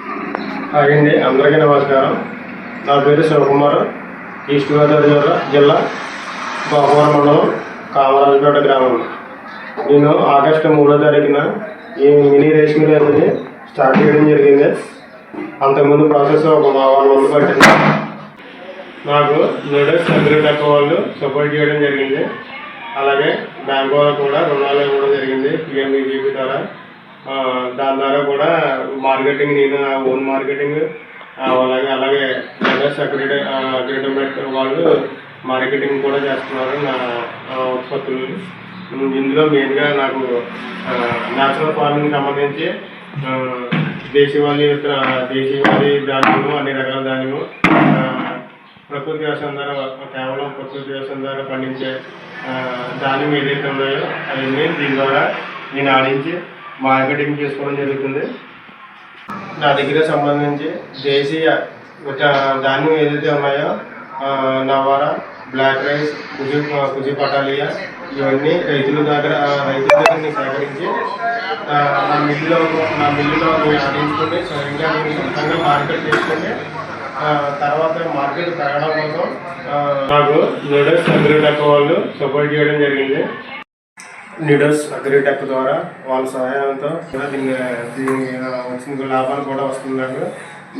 Hi అండి అందరికీ నమస్కారం. నా పేరు శివకుమార్ ఈస్ట్ గోదావరి జిల్లా జిల్లా గోపవరం మండలం కామరాజపేట గ్రామం. నేను ఆగస్టు మూడో తారీఖున ఈ మినీ రైస్ మిల్ అనేది స్టార్ట్ చేయడం జరిగింది. అంతకుముందు ప్రాసెస్ ఒక వారం రోజులు పట్టింది. నాకు నూడిల్స్ అగ్రిటెక్ వాళ్ళు సపోర్ట్ చేయడం జరిగింది. అలాగే బ్యాంక్ వాళ్ళు కూడా రుణాలు ఇవ్వడం జరిగింది పిఎంఈజీపీ ద్వారా. దాని ద్వారా కూడా మార్కెటింగ్ నేను ఓన్ మార్కెటింగ్ అలాగే అలాగే నూడిల్స్ అగ్రిటెక్ వాళ్ళు మార్కెటింగ్ కూడా చేస్తున్నారు నా ఉత్పత్తులు. ఇందులో మెయిన్గా నాకు నేచురల్ ఫార్మింగ్ సంబంధించి ఆ, దేశీవాళీ దేశీవాళీ ధాన్యము అన్ని రకాల ధాన్యము ప్రకృతి వ్యవసాయం ద్వారా కేవలం ప్రకృతి వ్యవసాయం ద్వారా పండించే ధాన్యం ఏదైతే ఉన్నాయో అవన్నీ దీని ద్వారా నేను ఆడించి మార్కెటింగ్ చేసుకోవడం జరుగుతుంది. నా దగ్గర సంబంధించి దేశీయ ధాన్యం ఏదైతే ఉన్నాయో నవారా బ్లాక్ రైస్ కుజి కుజి పటాలియా ఇవన్నీ రైతుల దగ్గర రైతుల దగ్గర సేకరించి నా మిల్లులో నా మిల్లులో ఆడించుకుని ఇంకా సొంతంగా మార్కెట్ చేసుకుని తర్వాత మార్కెట్ పెరగడం కోసం నాకు నూడల్స్ అగ్రిటెక్ వాళ్ళు సపోర్ట్ చేయడం జరిగింది. లీడర్స్ అగ్రిటెక్ ద్వారా వాళ్ళ సహాయంతో కూడా దీన్ని దీని వచ్చిన లాభాలు కూడా వస్తుంది నాకు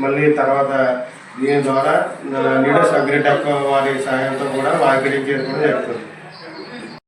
మళ్ళీ తర్వాత దీని ద్వారా లీడర్స్ అగ్రిటెక్ వారి సహాయంతో కూడా మార్కెటింగ్ కూడా జరుగుతుంది.